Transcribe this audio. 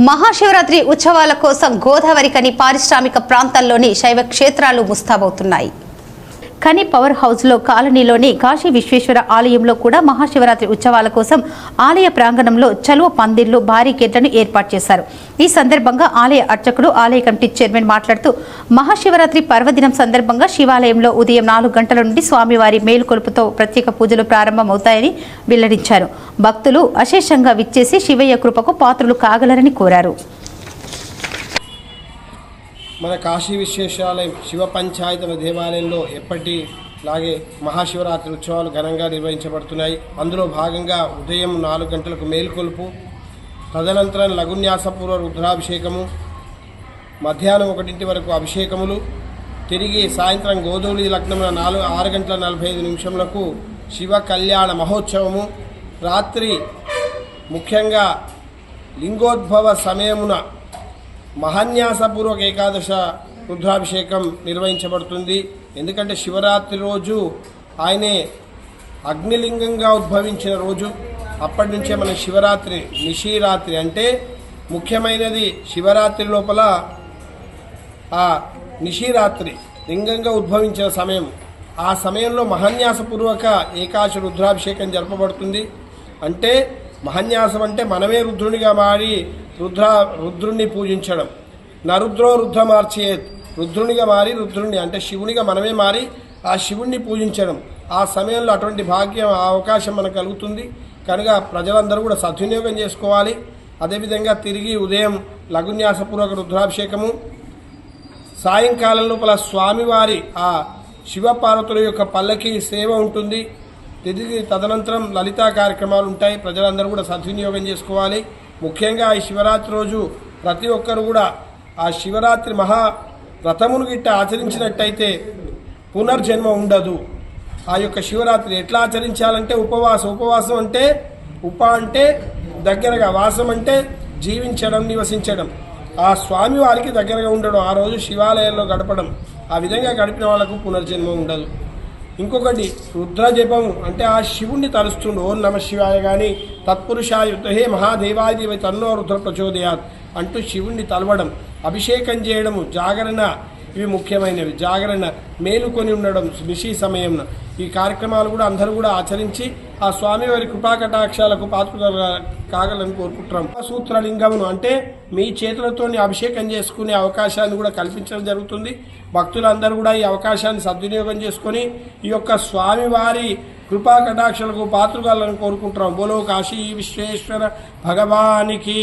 మహాశివరాత్రి ఉత్సవాల కోసం గోదావరి కని పారిశ్రామిక ప్రాంతాల్లోని శైవ క్షేత్రాలు ముస్తాబవుతున్నాయి. కని పవర్ హౌస్లో కాలనీలోని కాశీ విశ్వేశ్వర ఆలయంలో కూడా మహాశివరాత్రి ఉత్సవాల కోసం ఆలయ ప్రాంగణంలో చలువ పందిర్లు గేట్లను ఏర్పాటు చేశారు. ఈ సందర్భంగా ఆలయ అర్చకుడు ఆలయ కమిటీ చైర్మన్ మాట్లాడుతూ మహాశివరాత్రి పర్వదినం సందర్భంగా శివాలయంలో ఉదయం నాలుగు గంటల నుండి స్వామివారి మేలుకొలుపుతో ప్రత్యేక పూజలు ప్రారంభమవుతాయని వెల్లడించారు. భక్తులు అశేషంగా విచ్చేసి శివయ్య కృపకు పాత్రులు కాగలరని కోరారు. మన కాశీ విశ్వేశ్వరాలయం శివ పంచాయతన దేవాలయంలో ఎప్పటిలాగే మహాశివరాత్రి ఉత్సవాలు ఘనంగా నిర్వహించబడుతున్నాయి. అందులో భాగంగా ఉదయం నాలుగు గంటలకు మేల్కొలుపు తదనంతరం లఘున్యాసపూర్వ రుద్రాభిషేకము మధ్యాహ్నం ఒకటింటి వరకు అభిషేకములు తిరిగి సాయంత్రం గోధూళి లగ్నమున నాలుగు ఆరు గంటల నలభై ఐదు నిమిషములకు శివ కళ్యాణ మహోత్సవము రాత్రి ముఖ్యంగా లింగోద్భవ సమయమున మహాన్యాసపూర్వక ఏకాదశ రుద్రాభిషేకం నిర్వహించబడుతుంది. ఎందుకంటే శివరాత్రి రోజు ఆయనే అగ్నిలింగంగా ఉద్భవించిన రోజు. అప్పటి నుంచే మన శివరాత్రి నిశిరాత్రి అంటే ముఖ్యమైనది శివరాత్రి లోపల ఆ నిశిరాత్రి లింగంగా ఉద్భవించిన సమయం. ఆ సమయంలో మహాన్యాసపూర్వక ఏకాశ రుద్రాభిషేకం జరపబడుతుంది. అంటే మహాన్యాసం అంటే మనమే రుద్రునిగా మారి రుద్ర రుద్రుణ్ణి పూజించడం. నరుద్రో రుద్ర రుద్రునిగా మారి రుద్రుణ్ణి అంటే శివునిగా మనమే మారి ఆ శివుణ్ణి పూజించడం. ఆ సమయంలో అటువంటి భాగ్యం ఆ అవకాశం మనకు కలుగుతుంది. కనుక ప్రజలందరూ కూడా సద్వినియోగం చేసుకోవాలి. అదేవిధంగా తిరిగి ఉదయం లఘున్యాసపూర్వక రుద్రాభిషేకము. సాయంకాలం లోపల స్వామివారి ఆ శివపార్వతుల యొక్క పల్లకి సేవ ఉంటుంది. తిరిగి తదనంతరం లలితా కార్యక్రమాలు ఉంటాయి. ప్రజలందరూ కూడా సద్వినియోగం చేసుకోవాలి. ముఖ్యంగా ఈ శివరాత్రి రోజు ప్రతి ఒక్కరు కూడా ఆ శివరాత్రి మహా వ్రతమును గిట్ట ఆచరించినట్టయితే పునర్జన్మ ఉండదు. ఆ యొక్క శివరాత్రి ఎట్లా ఆచరించాలంటే ఉపవాసం. ఉపవాసం అంటే ఉప అంటే దగ్గరగా వాసం అంటే జీవించడం నివసించడం. ఆ స్వామి వారికి దగ్గరగా ఉండడం ఆ రోజు శివాలయంలో గడపడం. ఆ విధంగా గడిపిన వాళ్ళకు పునర్జన్మ ఉండదు. ఇంకొకటి రుద్ర అంటే ఆ శివుణ్ణి తలుస్తుండు. ఓం నమ శివాయ కానీ తత్పురుషాయుద్ధ హే మహాదేవాది తన్నో రుద్ర ప్రచోదయాత్ అంటూ శివుణ్ణి తలవడం అభిషేకం చేయడము జాగరణ ఇవి ముఖ్యమైనవి. జాగరణ మేలుకొని ఉండడం నిశి సమయంన. ఈ కార్యక్రమాలు కూడా అందరూ కూడా ఆచరించి ఆ స్వామివారి కృపాకటాక్షాలకు పాత్ర కాగలని కోరుకుంటున్నాం. సూత్రలింగమును అంటే మీ చేతులతోని అభిషేకం చేసుకునే అవకాశాన్ని కూడా కల్పించడం జరుగుతుంది. భక్తులందరూ కూడా ఈ అవకాశాన్ని సద్వినియోగం చేసుకొని ఈ యొక్క స్వామివారి కృపా కటాక్షలకు పాత్రగాలని కోరుకుంటున్నాం. బోలో కాశీ విశ్వేశ్వర భగవానికి